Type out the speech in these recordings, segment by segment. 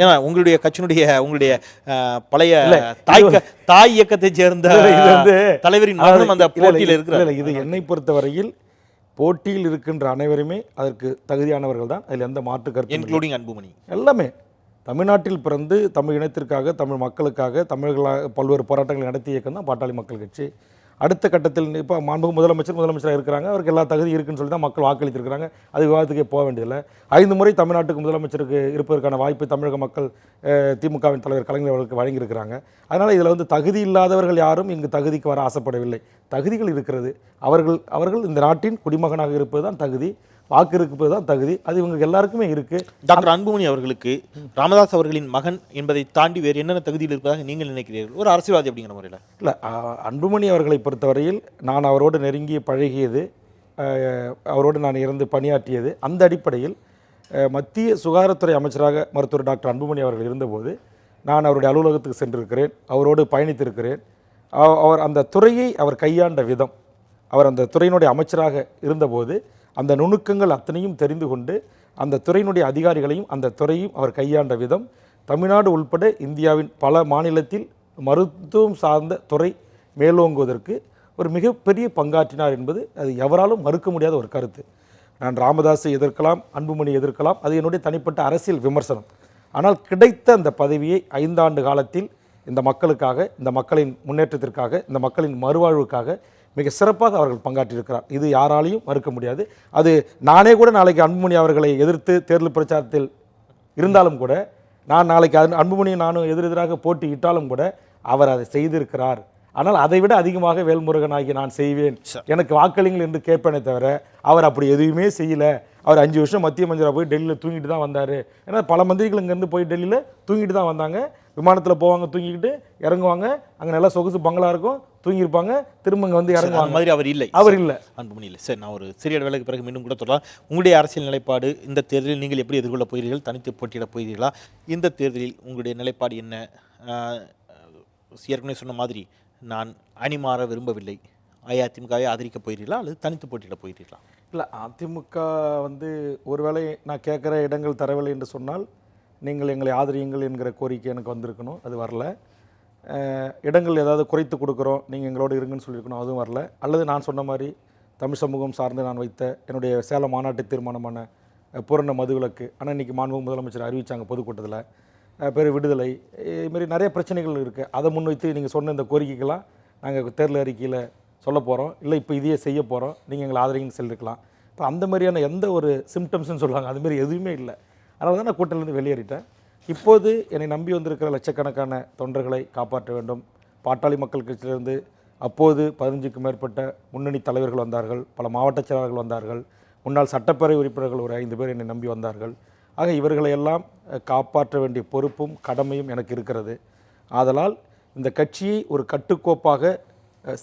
ஏன்னா உங்களுடைய கட்சியினுடைய உங்களுடைய பழைய தாய் தாய் இயக்கத்தை சேர்ந்த இது வந்து தலைவரின் அந்த போட்டியில் இல்ல, இது என்னை பொறுத்தவரையில் போட்டியில் இருக்கின்ற அனைவருமே அதற்கு தகுதியானவர்கள் தான். அதில் எந்த மாற்று கருத்து இன்க்ளூடிங் அன்புமணி. எல்லாமே. தமிழ்நாட்டில் பிறந்து தமிழ் இனத்திற்காக தமிழ் மக்களுக்காக தமிழர்களாக பல்வேறு போராட்டங்களை நடத்திய இயக்கம் தான் பாட்டாளி மக்கள் கட்சி. அடுத்த கட்டத்தில் இப்போ மாண்புமிகு முதலமைச்சர் முதலமைச்சராக இருக்கிறாங்க. அவருக்கு எல்லா தகுதி இருக்குன்னு சொல்லி தான் மக்கள் வாக்களித்திருக்கிறாங்க. அது விவாதத்துக்கே போக வேண்டியதில்லை. ஐந்து முறை தமிழ்நாட்டுக்கு முதலமைச்சருக்கு இருப்பதற்கான வாய்ப்பு தமிழக மக்கள் திமுகவின் தலைவர் கலைஞர் அவர்களுக்கு வழங்கியிருக்கிறாங்க. அதனால் இதில் வந்து தகுதி இல்லாதவர்கள் யாரும் இங்கு தகுதிக்கு வர ஆசைப்படவில்லை. தகுதிகள் இருக்கிறது. அவர்கள் அவர்கள் இந்த நாட்டின் குடிமகனாக இருப்பது தான் தகுதி. வாக்கு இருப்பது தான் தகுதி. அது இவங்க எல்லாருக்குமே இருக்குது டாக்டர் அன்புமணி அவர்களுக்கு ராமதாஸ் அவர்களின் மகன் என்பதை தாண்டி வேறு என்னென்ன தகுதியில் இருப்பதாக நீங்கள் நினைக்கிறீர்கள்? ஒரு அரசியல்வாதி அப்படிங்கிற முறையில். இல்லை அன்புமணி அவர்களை பொறுத்தவரையில் நான் அவரோடு நெருங்கி பழகியது அவரோடு நான் இருந்து பணியாற்றியது அந்த அடிப்படையில் மத்திய சுகாதாரத்துறை அமைச்சராக மருத்துவர் டாக்டர் அன்புமணி அவர்கள் இருந்தபோது நான் அவருடைய அலுவலகத்துக்கு சென்றிருக்கிறேன் அவரோடு பயணித்திருக்கிறேன். அவ- அவர் அந்த துறையை அவர் கையாண்ட விதம் அவர் அந்த துறையினுடைய அமைச்சராக இருந்தபோது அந்த நுணுக்கங்கள் அத்தனையும் தெரிந்து கொண்டு அந்த துறையினுடைய அதிகாரிகளையும் அந்த துறையும் அவர் கையாண்ட விதம் தமிழ்நாடு உள்பட இந்தியாவின் பல மாநிலத்தில் மருத்துவம் சார்ந்த துறை மேலோங்குவதற்கு ஒரு மிகப்பெரிய பங்காற்றினார் என்பது அது எவராலும் மறுக்க முடியாத ஒரு கருத்து. நான் ராமதாஸை எதிர்க்கலாம் அன்புமணி எதிர்க்கலாம் அது என்னுடைய தனிப்பட்ட அரசியல் விமர்சனம். ஆனால் கிடைத்த அந்த பதவியை ஐந்தாண்டு காலத்தில் இந்த மக்களுக்காக இந்த மக்களின் முன்னேற்றத்திற்காக இந்த மக்களின் மறுவாழ்வுக்காக மிக சிறப்பாக அவர்கள் பங்காற்றியிருக்கிறார். இது யாராலையும் மறுக்க முடியாது. அது நானே கூட நாளைக்கு அன்புமணி அவர்களை எதிர்த்து தேர்தல் பிரச்சாரத்தில் இருந்தாலும் கூட நான் நாளைக்கு அன்பு- அன்புமணியும் நானும் எதிரெதிராக போட்டியிட்டாலும் கூட அவர் அதை செய்திருக்கிறார். ஆனால் அதை விட அதிகமாக வேல்முருகன் ஆகி நான் செய்வேன். எனக்கு வாக்களிங்கள் என்று கேட்பேனே தவிர அவர் அப்படி எதுவுமே செய்யல. அவர் அஞ்சு வருஷம் மத்திய மந்திரா போய் டெல்லியில் தூங்கிட்டு தான் வந்தார். ஏன்னா பல மந்திரிகள் இங்கேருந்து போய் டெல்லியில் தூங்கிட்டு தான் வந்தாங்க. விமானத்தில் போவாங்க தூங்கிக்கிட்டு இறங்குவாங்க. அங்கே நல்லா சொகுசு பங்களா இருக்கும். தூங்கியிருப்பாங்க திரும்ப இங்கே வந்து இறங்குவாங்க மாதிரி அவர் இல்லை. அவர் இல்லை. அன்புமணி இல்லை. சரி நான் ஒரு சிறிய வேலைக்கு பிறகு மீண்டும் கூட தொடரலாம். உங்களுடைய அரசியல் நிலைப்பாடு இந்த தேர்தலில் நீங்கள் எப்படி எதிர்கொள்ள போகிறீர்கள்? தனித்து போட்டியிட போகிறீர்களா? இந்த தேர்தலில் உங்களுடைய நிலைப்பாடு என்ன? ஏற்கனவே சொன்ன மாதிரி நான் அணி மாற விரும்பவில்லை. அஇஅதிமுகவை ஆதரிக்க போகிறீர்களா? அல்லது தனித்து போட்டியிட போகிறீர்களா? இல்லை அதிமுக வந்து ஒருவேளை நான் கேட்குற இடங்கள் தரவில்லை என்று சொன்னால் நீங்கள் எங்களை ஆதரியுங்கள் என்கிற கோரிக்கை எனக்கு வந்திருக்கணும். அது வரல. இடங்கள் ஏதாவது குறைத்து கொடுக்குறோம் நீங்கள் எங்களோட இருங்கன்னு சொல்லியிருக்கணும் அதுவும் வரல. அல்லது நான் சொன்ன மாதிரி தமிழ் சமூகம் சார்ந்து நான் வைத்த என்னுடைய சேலம் மாநாட்டு தீர்மானமான பூரண மதுவிலக்கு ஆனால் இன்றைக்கி மாண்பு முதலமைச்சர் அறிவிச்சாங்க பொதுக்கூட்டத்தில். அஹ், பெரு விடுதலை இதுமாரி நிறைய பிரச்சனைகள் இருக்குது அதை முன்வைத்து நீங்கள் சொன்ன இந்த கோரிக்கைக்கெல்லாம் நாங்கள் தேர்தல் அறிக்கையில் சொல்ல போகிறோம் இல்லை இப்போ இதையே செய்ய போகிறோம் நீங்கள் எங்களை ஆதரிங்கன்னு சொல்லியிருக்கலாம். இப்போ அந்த மாதிரியான எந்த ஒரு சிம்டம்ஸ்னு சொல்லுவாங்க அதுமாரி எதுவுமே இல்லை. அதனால தான் நான் கூட்டத்திலேருந்து வெளியேறிட்டேன். இப்போது என்னை நம்பி வந்திருக்கிற லட்சக்கணக்கான தொண்டர்களை காப்பாற்ற வேண்டும். பாட்டாளி மக்கள் கட்சியிலிருந்து அப்போது பதினஞ்சுக்கும் மேற்பட்ட முன்னணி தலைவர்கள் வந்தார்கள். பல மாவட்ட செயலாளர்கள் வந்தார்கள். முன்னாள் சட்டப்பேரவை உறுப்பினர்கள் ஒரு ஐந்து பேர் என்னை நம்பி வந்தார்கள். ஆக இவர்களை எல்லாம் காப்பாற்ற வேண்டிய பொறுப்பும் கடமையும் எனக்கு இருக்கிறது. ஆதலால் இந்த கட்சியை ஒரு கட்டுக்கோப்பாக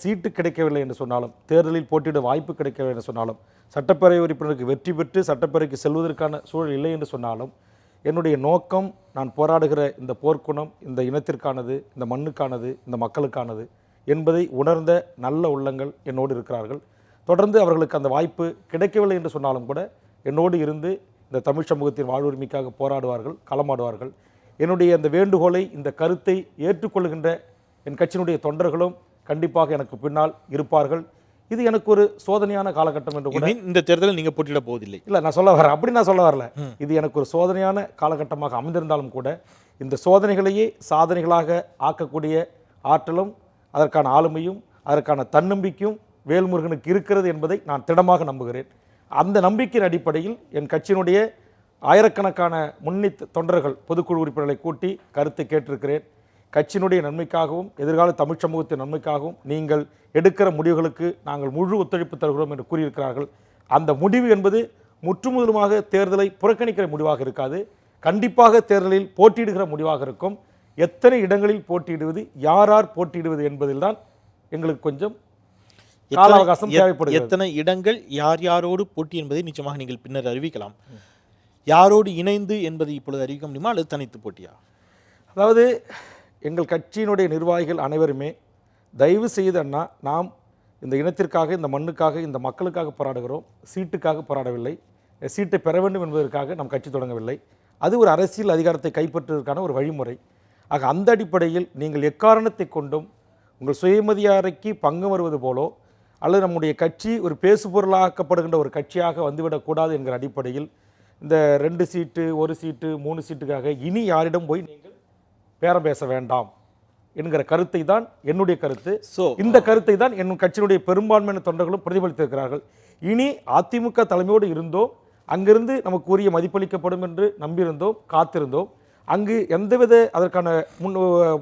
சீட்டு கிடைக்கவில்லை என்று சொன்னாலும் தேர்தலில் போட்டியிட வாய்ப்பு கிடைக்கவில்லை என்று சொன்னாலும் சட்டப்பேரவை உறுப்பினருக்கு வெற்றி பெற்று சட்டப்பேரவைக்கு செல்வதற்கான சூழல் இல்லை என்று சொன்னாலும் என்னுடைய நோக்கம் நான் போராடுகிற இந்த போர்க்குணம் இந்த இனத்திற்கானது இந்த மண்ணுக்கானது இந்த மக்களுக்கானது என்பதை உணர்ந்த நல்ல உள்ளங்கள் என்னோடு இருக்கிறார்கள். தொடர்ந்து அவர்களுக்கு அந்த வாய்ப்பு கிடைக்கவில்லை என்று சொன்னாலும் கூட என்னோடு இருந்து இந்த தமிழ் சமூகத்தின் வாழ்வுரிமைக்காக போராடுவார்கள் களமாடுவார்கள். என்னுடைய அந்த வேண்டுகோளை இந்த கருத்தை ஏற்றுக்கொள்கின்ற என் கட்சியினுடைய தொண்டர்களும் கண்டிப்பாக எனக்கு பின்னால் இருப்பார்கள். இது எனக்கு ஒரு சோதனையான காலகட்டம் என்று கூட இந்த தேர்தலில் நீங்கள் போட்டியிட போவதில்லை. இல்லை நான் சொல்ல வரேன் அப்படி நான் சொல்ல வரல. இது எனக்கு ஒரு சோதனையான காலகட்டமாக அமைந்திருந்தாலும் கூட இந்த சோதனைகளையே சாதனைகளாக ஆக்கக்கூடிய ஆற்றலும் அதற்கான ஆளுமையும் அதற்கான தன்னம்பிக்கையும் வேல்முருகனுக்கு இருக்கிறது என்பதை நான் திடமாக நம்புகிறேன். அந்த நம்பிக்கையின் அடிப்படையில் என் கட்சியினுடைய ஆயிரக்கணக்கான முன்னணி தொண்டர்கள் பொதுக்குழு உறுப்பினர்களை கூட்டி கருத்தை கேட்டிருக்கிறேன். கட்சியினுடைய நன்மைக்காகவும் எதிர்கால தமிழ் சமூகத்தின் நன்மைக்காகவும் நீங்கள் எடுக்கிற முடிவுகளுக்கு நாங்கள் முழு ஒத்துழைப்பு தருகிறோம் என்று கூறியிருக்கிறார்கள். அந்த முடிவு என்பது முற்றுமுதலுமாக தேர்தலை புறக்கணிக்கிற முடிவாக இருக்காது. கண்டிப்பாக தேர்தலில் போட்டியிடுகிற முடிவாக இருக்கும். எத்தனை இடங்களில் போட்டியிடுவது யார் யார் போட்டியிடுவது என்பதில்தான் எங்களுக்கு கொஞ்சம் கால எத்தனை- அவகாசம் தேவைப்படுகிறது. எத்தனை இடங்கள் யார் யாரோடு போட்டி என்பதை நிச்சயமாக நீங்கள் பின்னர் அறிவிக்கலாம். யாரோடு இணைந்து என்பதை இப்பொழுது அறிவிக்க முடியுமா? அல்லது தனித்து போட்டியா? அதாவது எங்கள் கட்சியினுடைய நிர்வாகிகள் அனைவருமே தயவு செய்து அண்ணா நாம் இந்த இனத்திற்காக இந்த மண்ணுக்காக இந்த மக்களுக்காக போராடுகிறோம். சீட்டுக்காக போராடவில்லை. சீட்டை பெற வேண்டும் என்பதற்காக நம் கட்சி தொடங்கவில்லை. அது ஒரு அரசியல் அதிகாரத்தை கைப்பற்றுவதற்கான ஒரு வழிமுறை. ஆக அந்த அடிப்படையில் நீங்கள் எக்காரணத்தை கொண்டும் உங்கள் சுயமதியாரைக்கு பங்கு வருவது போலோ அல்லது நம்முடைய கட்சி ஒரு பேசுபொருளாக்கப்படுகின்ற ஒரு கட்சியாக வந்துவிடக்கூடாது என்கிற அடிப்படையில் இந்த ரெண்டு சீட்டு ஒரு சீட்டு மூணு சீட்டுக்காக இனி யாரிடம் போய் நீங்கள் பேரம் பேச வேண்டாம் என்கிற கருத்தை தான் என்னுடைய கருத்து. ஸோ இந்த கருத்தை தான் என் கட்சியினுடைய பெரும்பான்மையான தொண்டர்களும் பிரதிபலித்திருக்கிறார்கள். இனி அதிமுக தலைமையோடு இருந்தோம் அங்கிருந்து நமக்கு உரிய மதிப்பளிக்கப்படும் என்று நம்பியிருந்தோம் காத்திருந்தோம். அங்கு எந்தவித அதற்கான முன்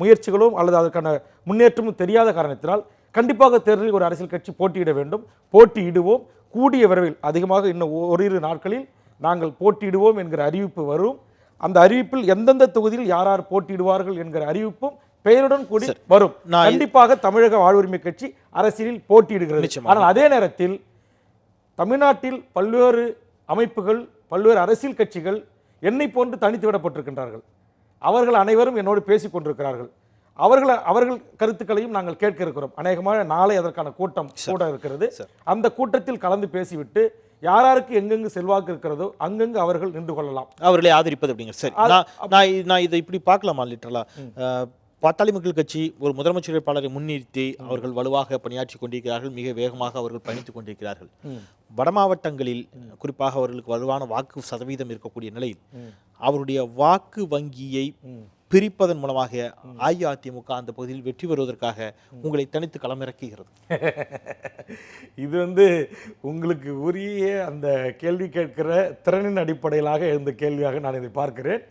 முயற்சிகளும் அல்லது அதற்கான முன்னேற்றமும் தெரியாத காரணத்தினால் கண்டிப்பாக தேர்தலில் ஒரு அரசியல் கட்சி போட்டியிட வேண்டும். போட்டியிடுவோம். கூடிய விரைவில் அதிகமாக இன்னும் ஓரிரு நாட்களில் நாங்கள் போட்டியிடுவோம் என்கிற அறிவிப்பு வரும். அந்த அறிவிப்பில் எந்தெந்த தொகுதியில் யார் யார் போட்டியிடுவார்கள் என்கிற அறிவிப்பும் பெயருடன் கூடி வரும். கண்டிப்பாக தமிழக வாழ்வுரிமை கட்சி அரசியலில் போட்டியிடுகிறது. ஆனால் அதே நேரத்தில் தமிழ்நாட்டில் பல்வேறு அமைப்புகள் பல்வேறு அரசியல் கட்சிகள் என்னை போன்று தனித்து விடப்பட்டிருக்கின்றார்கள். அவர்கள் அனைவரும் என்னோடு பேசிக் கொண்டிருக்கிறார்கள். அவர்கள் அவர்கள் கருத்துக்களையும் நாங்கள் கேட்க இருக்கிறோம். அநேகமாக நாளை அதற்கான கூட்டம் கூட இருக்கிறது. அந்த கூட்டத்தில் கலந்து பேசிவிட்டு யாராருக்கு எங்கெங்கு செல்வாக்கு இருக்கிறதோ அங்கங்கு அவர்கள் நின்று கொள்ளலாம். அவர்களை ஆதரிப்பது அப்படிங்கிற சரி நான் நான் இதை இப்படி பார்க்கலாமா லிட்டரலா பாட்டாளி மக்கள் கட்சி ஒரு முதலமைச்சர் வேட்பாளரை முன்னிறுத்தி அவர்கள் வலுவாக பணியாற்றி கொண்டிருக்கிறார்கள் மிக வேகமாக அவர்கள் பயணித்துக் கொண்டிருக்கிறார்கள். வட மாவட்டங்களில் குறிப்பாக அவர்களுக்கு வலுவான வாக்கு சதவீதம் இருக்கக்கூடிய நிலையில் அவருடைய வாக்கு வங்கியை பிரிப்பதன் மூலமாக அஇஅதிமுக அந்த பகுதியில் வெற்றி பெறுவதற்காக உங்களை தனித்து களமிறக்குகிறது. இது வந்து உங்களுக்கு உரிய அந்த கேள்வி கேட்கிற திறனின் அடிப்படையிலாக எழுந்த கேள்வியாக நான் இதை பார்க்கிறேன்.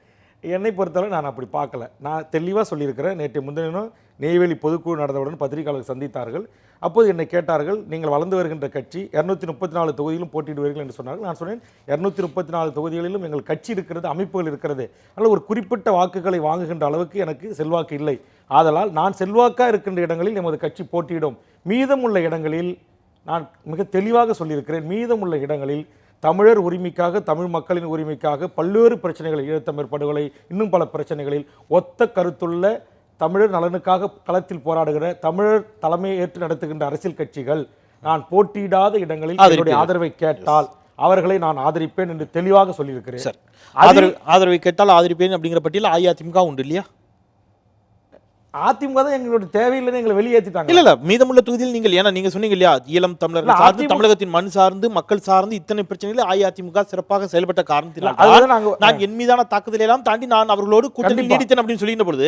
என்னை பொறுத்தவரை நான் அப்படி பார்க்கல. நான் தெளிவாக சொல்லியிருக்கிறேன். நேற்று முன்தினம் நெய்வேலி பொதுக்குழு நடந்தவுடன் பத்திரிகையாளர்கள் சந்தித்தார்கள். அப்போது என்னை கேட்டார்கள் நீங்கள் வளர்ந்து வருகின்ற கட்சி இரநூத்தி முப்பத்தி நாலு தொகுதியிலும் போட்டியிடுவீர்கள் என்று சொன்னார்கள். நான் சொன்னேன் இரநூத்தி முப்பத்தி நாலு தொகுதிகளிலும் எங்கள் கட்சி இருக்கிறது அமைப்புகள் இருக்கிறது. அதனால் ஒரு குறிப்பிட்ட வாக்குகளை வாங்குகின்ற அளவுக்கு எனக்கு செல்வாக்கு இல்லை. ஆதலால் நான் செல்வாக்காக இருக்கின்ற இடங்களில் எமது கட்சி போட்டியிடும். மீதமுள்ள இடங்களில் நான் மிக தெளிவாக சொல்லியிருக்கிறேன் மீதமுள்ள இடங்களில் தமிழர் உரிமைக்காக தமிழ் மக்களின் உரிமைக்காக பல்வேறு பிரச்சனைகளை ஈழத்தமிழ் படுகொலை இன்னும் பல பிரச்சனைகளில் ஒத்த கருத்துள்ள தமிழர் நலனுக்காக களத்தில் போராடுகிற தமிழர் தலைமை ஏற்று நடத்துகின்ற அரசியல் கட்சிகள் நான் போட்டியிடாத இடங்களில் என்னுடைய ஆதரவை கேட்டால் அவர்களை நான் ஆதரிப்பேன் என்று தெளிவாக சொல்லியிருக்கிறேன். சார் ஆதரவு ஆதரவை கேட்டால் ஆதரிப்பேன் அப்படிங்கிற பட்டியலில் அஇஅதிமுக உண்டு இல்லையா? அதிமுக தான் எங்களுடைய தேவையில்லைன்னு எங்களை வெளியேற்றிட்டாங்க. இல்ல இல்ல மீதமுள்ள தொகுதியில் நீங்கள் ஏன்னா நீங்க சொன்னீங்க இல்லையா ஈழம் தமிழர்கள் சார்ந்து தமிழகத்தின் மண் சார்ந்து மக்கள் சார்ந்து இத்தனை பிரச்சனைகள் அஇஅதிமுக சிறப்பாக செயல்பட்ட காரணத்தினால். நான் என் மீதான தாக்குதலை எல்லாம் தாண்டி நான் அவர்களோடு கூட்டணி. நீடித்தேன் அப்படின்னு சொல்லின பொழுது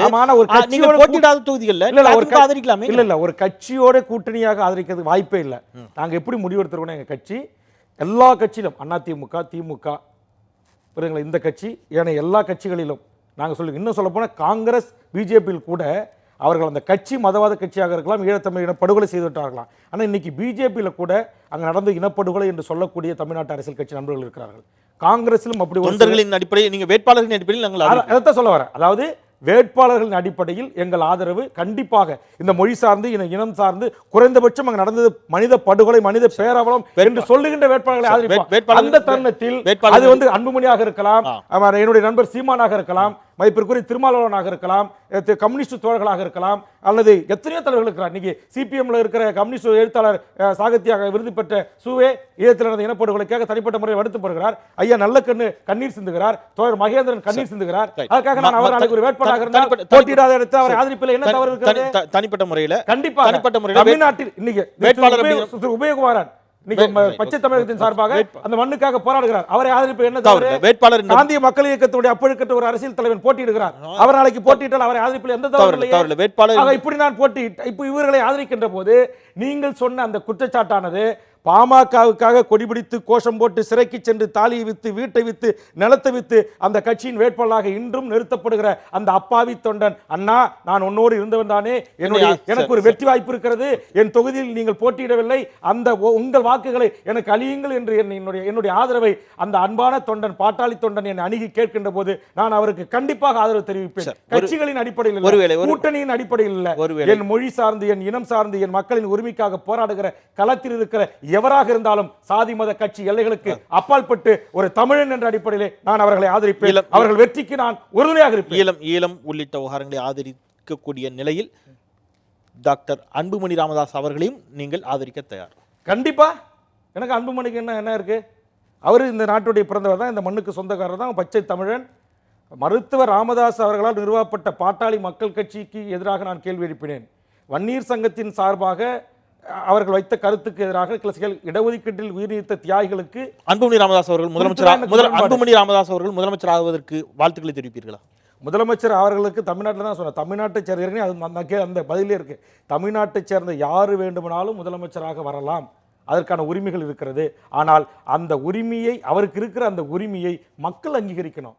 நீங்க போட்டியிடாத தொகுதிகள்ல இல்ல, ஒரு ஆதரிக்கலாமே? இல்ல இல்ல ஒரு கட்சியோட கூட்டணியாக ஆதரிக்கிறதுக்கு வாய்ப்பே இல்லை. நாங்க எப்படி முடிவெடுத்துருக்கோம் எங்க கட்சி எல்லா கட்சியிலும் அதிமுக திமுக இந்த கட்சி ஏன்னா எல்லா கட்சிகளிலும் நாங்க சொல்லுங்க இன்னும் சொல்ல போனா காங்கிரஸ் பிஜேபியில் கூட அவர்கள் அந்த கட்சி மதவாத கட்சியாக இருக்கலாம் ஈழத்தமிழ் இனப்படுகொலை செய்து விட்டார்களாம் ஆனா இன்னைக்கு பிஜேபியில் கூட அங்க நடந்த இனப்படுகொலை என்று சொல்லக்கூடிய தமிழ்நாட்டு அரசியல் கட்சி நண்பர்கள் இருக்கிறார்கள். காங்கிரஸிலும் அப்படி தொண்டர்களின் அடிப்படையில் நீங்க வேட்பாளர்களின் அடிப்படையில் நாங்கள். அதைத்தான் சொல்ல வரேன். அதாவது வேட்பாளர்களின் அடிப்படையில் எங்கள் ஆதரவு கண்டிப்பாக இந்த மொழி சார்ந்து இன இனம் சார்ந்து குறைந்தபட்சம் அங்க நடந்தது மனித படுகொலை மனித பேரவலம் என்று சொல்லுகின்ற வேட்பாளர்களை வேட்பாளர்கள் அந்த தருணத்தில் அது வந்து அன்புமணியாக இருக்கலாம் என்னுடைய நண்பர் சீமானாக இருக்கலாம் மதிப்பிற்குரிய திருமாவளவனாக இருக்கலாம் கம்யூனிஸ்ட் தோழர்களாக இருக்கலாம் அல்லது எத்தனையோ தலைவர்கள் இருக்கிறார். இன்னைக்கு சிபிஎம்ல இருக்கிற கம்யூனிஸ்ட் எழுத்தாளர் சாகித்யாக விருது பெற்ற சுவே ஈழத்தில் நடந்த இனப்படுகொலைக்காக தனிப்பட்ட முறையில் வருத்தப்படுகிறார் ஐயா நல்ல கண்ணு கண்ணீர் சிந்துகிறார். தோழர் மகேந்திரன் கண்ணீர் சிந்துகிறார். அதுக்காக நான் அவர் நாளைக்கு ஒரு வேட்பாளராக இருந்தால் போட்டியிடாத இடத்தை அவர் ஆதரிப்பில் என்ன தவறு இருக்கிறது? தனிப்பட்ட முறையில கண்டிப்பாக. தனிப்பட்ட முறையில் தமிழ்நாட்டில் இன்னைக்கு உபயகுமாரன் பச்சை தமிழகத்தின் சார்பாக அந்த மண்ணுக்காக போராடுகிறார். அவரை ஆதரிப்பு என்ன தவறு. வேட்பாளர் காந்திய மக்கள் இயக்கத்துடைய அப்பழுக்கற்ற ஒரு அரசியல் தலைவன் போட்டியிடுகிறார். அவர் நாளைக்கு போட்டியிட்டால் அவரை ஆதரிப்பில் எந்த தவறு. வேட்பாளர் இப்படி நான் போட்டியிட்ட இப்போ இவர்களை ஆதரிக்கின்ற போது நீங்கள் சொன்ன அந்த குற்றச்சாட்டானது பாமகவுக்காக கொடிபிடித்து கோஷம் போட்டு சிறைக்கு சென்று தாலியை வித்து வீட்டை வித்து நிலத்தை வித்து அந்த கட்சியின் வேட்பாளராக இன்றும் நிறுத்தப்படுகிற அந்த அப்பாவி தொண்டன். அண்ணா நான் உன்னோடு இருந்தவன் தானே. என்னுடைய? எனக்கு ஒரு வெற்றி வாய்ப்பு இருக்கிறது. என் தொகுதியில் நீங்கள் போட்டியிடவில்லை. அந்த உங்கள் வாக்குகளை எனக்கு அழியுங்கள் என்று என் என்னுடைய என்னுடைய ஆதரவை அந்த அன்பான தொண்டன் பாட்டாளி தொண்டன் என்னை அணுகி கேட்கின்ற போது நான் அவருக்கு கண்டிப்பாக ஆதரவு தெரிவிப்பேன். கட்சிகளின் அடிப்படையில் கூட்டணியின் அடிப்படையில். என் மொழி சார்ந்து என் இனம் சார்ந்து என் மக்களின் உரிமைக்காக போராடுகிற களத்தில் இருக்கிற எவராக இருந்தாலும் சாதி மத கட்சி எல்லைகளுக்கு அப்பாற்பட்டு ஒரு தமிழன் என்ற அடிப்படையிலே நான் அவர்களை ஆதரிப்பேன். அவர்கள் வெற்றிக்கு நான் உறுதுணையாக இருப்பேன். ஈழம் ஈழம் உள்ளிட்ட விவகாரங்களை ஆதரிக்கக்கூடிய நிலையில் டாக்டர் அன்புமணி ராமதாஸ் அவர்களையும் நீங்கள் ஆதரிக்க தயார். கண்டிப்பா. எனக்கு அன்புமணிக்கு என்ன என்ன இருக்கு? அவர் இந்த நாட்டுடைய பிறந்தவர் தான் இந்த மண்ணுக்கு சொந்தக்காரர் தான் பச்சை தமிழன். மருத்துவர் ராமதாஸ் அவர்களால் நிறுவப்பட்ட பாட்டாளி மக்கள் கட்சிக்கு எதிராக நான் கேள்வி எழுப்பினேன். வன்னீர் சங்கத்தின் சார்பாக அவர்கள் வைத்த கருத்துக்கு எதிராக சில இடஒதுக்கீட்டில் உயிர்நீத்த தியாகிகளுக்கு அன்புமணி ராமதாஸ் அவர்கள் முதலமைச்சர் முதல். அன்புமணி ராமதாஸ் அவர்கள் முதலமைச்சர் ஆகுவதற்கு வாழ்த்துக்களை தெரிவிப்பீர்களா? முதலமைச்சர் அவர்களுக்கு தமிழ்நாட்டில் தான் சொன்னேன். தமிழ்நாட்டை சேர்ந்த அது அந்த அந்த பதிலே இருக்கு. தமிழ்நாட்டை சேர்ந்த யார் வேண்டுமானாலும் முதலமைச்சராக வரலாம். அதற்கான உரிமைகள் இருக்கிறது. ஆனால் அந்த உரிமையை அவருக்கு இருக்கிற அந்த உரிமையை மக்கள் அங்கீகரிக்கணும்.